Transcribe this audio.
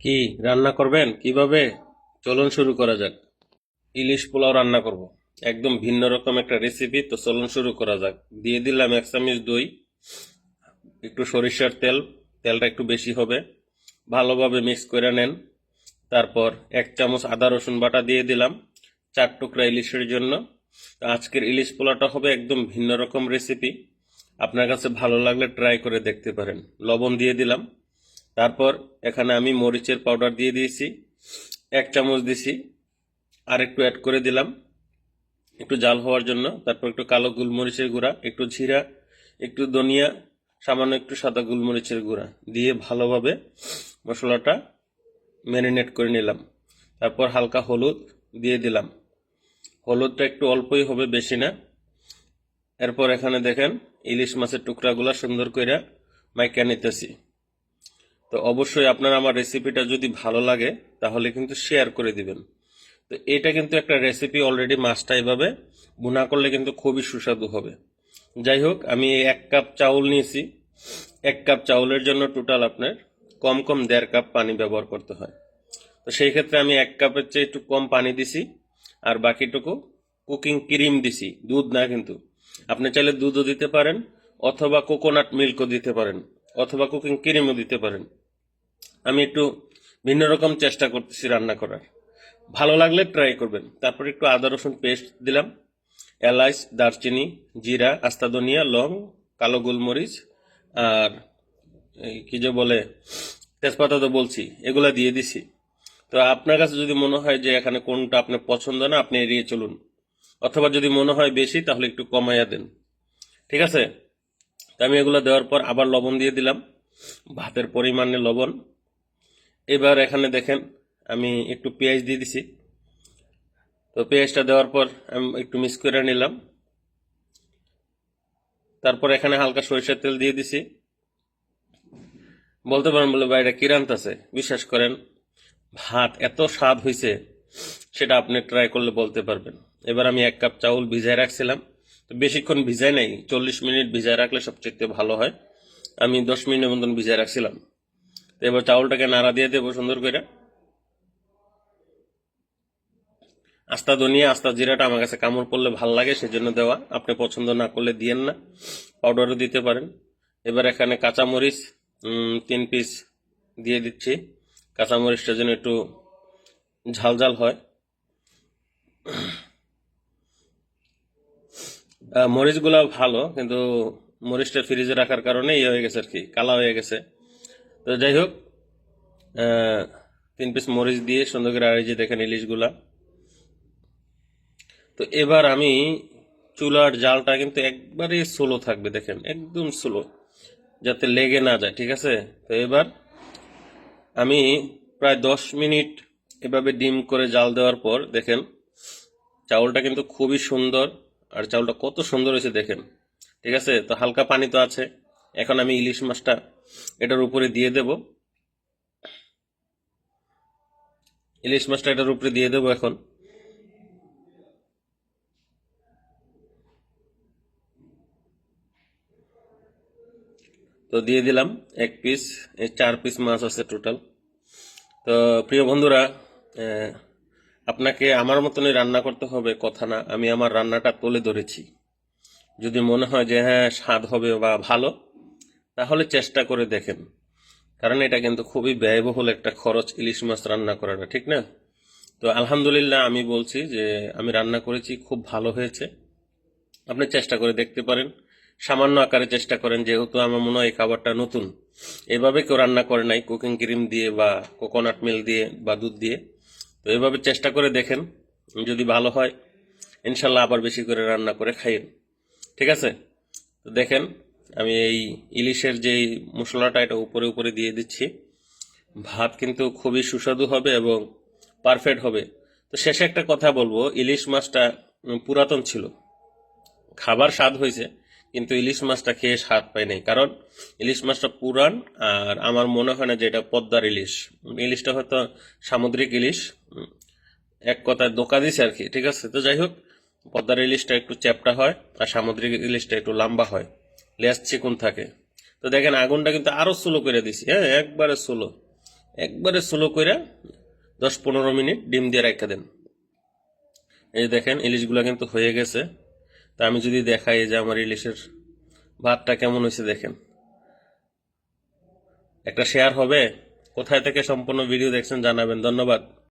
কি, রান্না করবেন? কীভাবে? চলুন শুরু করা যাক। ইলিশ পোলাও রান্না করব। একদম ভিন্ন রকম একটা রেসিপি তো চলুন শুরু করা যাক। দিয়ে দিলাম এক চামচ দই, একটু সরিষার তেল, তেলটা একটু বেশি হবে। ভালোভাবে মিক্স করে নেন। তারপর এক চামচ আদা রসুন বাটা দিয়ে দিলাম, চার টুকরা ইলিশের জন্য। তো আজকের ইলিশ পোলাওটা হবে একদম ভিন্ন রকম রেসিপি আপনার কাছে ভালো লাগলে ট্রাই করে দেখতে পারেন। লবণ দিয়ে দিলাম। তারপর এখানে আমি মরিচের পাউডার দিয়ে দিয়েছি। এক চামচ দিছি। আর একটু অ্যাড করে দিলাম। একটু জাল হওয়ার জন্য। তারপর একটু কালো গোলমরিচের গুঁড়া, একটু জিরা, একটু ধনিয়া, সামান্য একটু সাদা গোলমরিচের গুঁড়া দিয়ে ভালোভাবে মশলাটা ম্যারিনেট করে নিলাম। তারপর হালকা হলুদ দিয়ে দিলাম। হলুদটা একটু অল্পই হবে, বেশি না। এরপর এখানে দেখেন, ইলিশ মাছের টুকরাগুলো সুন্দর করে মাইকা নিতেছি। তো অবশ্যই আপনার আমার রেসিপিটা যদি ভালো লাগে, তাহলে কিন্তু শেয়ার করে দিবেন। তো এটা কিন্তু একটা রেসিপি অলরেডি মাছটা এভাবে বুনা করলে কিন্তু খুবই সুস্বাদু হবে। যাই হোক, আমি এক কাপ চাউল নিয়েছি। এক কাপ চাউলের জন্য টোটাল আপনার কম কম দেড় কাপ পানি ব্যবহার করতে হয়। তো সেই ক্ষেত্রে আমি এক কাপের চেয়ে একটু কম পানি দিছি, আর বাকিটুকু কুকিং ক্রিম দিছি, দুধ না কিন্তু। আপনি চাইলে দুধও দিতে পারেন, অথবা কোকোনাট মিল্কও দিতে পারেন, অথবা কুকিং ক্রিমও দিতে পারেন। আমি একটু ভিন্ন রকম চেষ্টা করতেছি রান্না করার। ভালো লাগলে ট্রাই করবেন। তারপর একটু আদা, রসুন পেস্ট দিলাম। এলাচ দারচিনি, জিরা, আস্তা, ধনিয়া, লং, কালো গোলমরিচ আর কি যে বলে, তেজপাতা তো বলছি, এগুলা দিয়ে দিছি। তো আপনার কাছে যদি মনে হয় যে এখানে কোনটা আপনার পছন্দ না, আপনি এড়িয়ে চলুন। অথবা যদি মনে হয় বেশি, তাহলে একটু কমাইয়া দেন। ঠিক আছে? তো আমি এগুলো দেওয়ার পর আবার লবণ দিয়ে দিলাম। ভাতের পরিমাণে লবণ। এবার এখানে দেখেন, আমি একটু পেঁয়াজ দিয়ে দিছি। তো পেঁয়াজটা দেওয়ার পর আমি একটু মিক্স করে নিলাম। তারপর এখানে হালকা সরিষার তেল দিয়ে দিছি। বলতে পারেন বলে, ভাই, এটা কি রান্তাছে বিশ্বাস করেন, ভাত এত স্বাদ হয়েছে সেটা আপনি ট্রাই করলে বলতে পারবেন। এবার আমি এক কাপ চাউল ভিজায় রাখছিলাম। তো বেশিক্ষণ ভিজাই নাই, চল্লিশ মিনিট ভিজায় রাখলে সবচেয়ে ভালো হয়। আমি দশ মিনিটের মতন ভিজায় রাখছিলাম। এবার চাউলটাকে নাড়া দিয়ে দেবো সুন্দর করে। আস্তা ধনিয়া, আস্তা জিরাটা আমার কাছে কামড় পড়লে ভালো লাগে, সেজন্য দেওয়া। আপনি পছন্দ না করলে দিয়েন না, পাউডারও দিতে পারেন। এবার এখানে কাঁচামরিচ তিন পিস দিয়ে দিচ্ছি। কাঁচামরিচটা যেন একটু ঝাল ঝাল হয়। মরিচগুলা ভালো, কিন্তু মরিচটা ফ্রিজে রাখার কারণে ইয়ে হয়ে গেছে আর কি, কালা হয়ে গেছে। তো যাই হোক তিন পিস মরিচ দিয়ে সুন্দর করে যে দেখেন ইলিশগুলা। তো এবার আমি চুলার জালটা কিন্তু একবারে স্লো থাকবে, দেখেন, একদম স্লো, যাতে লেগে না যায়, ঠিক আছে? তো এবার আমি প্রায় দশ মিনিট এভাবে ডিম করে জাল দেওয়ার পর, দেখেন, চাউলটা কিন্তু খুবই সুন্দর, আর চাউলটা কত সুন্দর হয়েছে, দেখেন, ঠিক আছে? তো হালকা পানি তো আছে, এখন আমি ইলিশ মাছটা এটার উপরে দিয়ে দেব। ইলিশ মাছটা এটার উপরে দিয়ে দেবো এখন। তো দিয়ে দিলাম এক পিস চার পিস মাছ আছে টোটাল। তো প্রিয় বন্ধুরা আপনাকে আমার মতনই রান্না করতে হবে কথা না, আমি আমার রান্নাটা তুলে ধরেছি। যদি মনে হয় যে হ্যাঁ স্বাদ হবে বা ভালো তাহলে চেষ্টা করে দেখেন। কারণ এটা কিন্তু খুবই ব্যয়বহুল একটা খরচ ইলিশ মাছ রান্না করাটা, ঠিক না? তো আলহামদুলিল্লাহ আমি বলছি যে আমি রান্না করেছি, খুব ভালো হয়েছে। আপনি চেষ্টা করে দেখতে পারেন। সামান্য আকারে চেষ্টা করেন, যেহেতু আমার মনে হয় এই খাবারটা নতুন। এভাবে কেউ রান্না করে নাই কুকিং ক্রিম দিয়ে বা কোকোনাট মিল দিয়ে বা দুধ দিয়ে। তো এভাবে চেষ্টা করে দেখেন, যদি ভালো হয়, ইনশাল্লাহ আবার বেশি করে রান্না করে খাইয়েন। ঠিক আছে? তো দেখেন আমি এই ইলিশের যে মশলাটা, এটা উপরে উপরে দিয়ে দিচ্ছি। ভাত কিন্তু খুবই সুস্বাদু হবে এবং পারফেক্ট হবে। তো শেষে একটা কথা বলব, ইলিশ মাছটা পুরাতন ছিল। খাবার স্বাদ হয়েছে, কিন্তু ইলিশ মাছটা খেয়ে স্বাদ পাই নাই। কারণ ইলিশ মাছটা পুরান, আর আমার মনে হয় না যে এটা পদ্মার ইলিশ। ইলিশটা হয়তো সামুদ্রিক ইলিশ। এক কথায় দোকা দিছে আর কি, ঠিক আছে? তো যাই হোক, পদ্মার ইলিশটা একটু চ্যাপটা হয়, আর সামুদ্রিক ইলিশটা একটু লম্বা হয়। লেজ চিকুন থাকে। তো দেখেন আগুনটা কিন্তু আরও স্লো করে দিছি। হ্যাঁ একবারে স্লো। একবারে স্লো করে দশ পনেরো মিনিট ডিম দিয়ে রাখা দেন। এই দেখেন, ইলিশগুলো কিন্তু হয়ে গেছে। তা আমি যদি দেখাই যে আমার ইলিশের ভাতটা কেমন হয়েছে দেখেন। একটা শেয়ার হবে। কোথায় থেকে সম্পূর্ণ ভিডিও দেখছেন জানাবেন। ধন্যবাদ।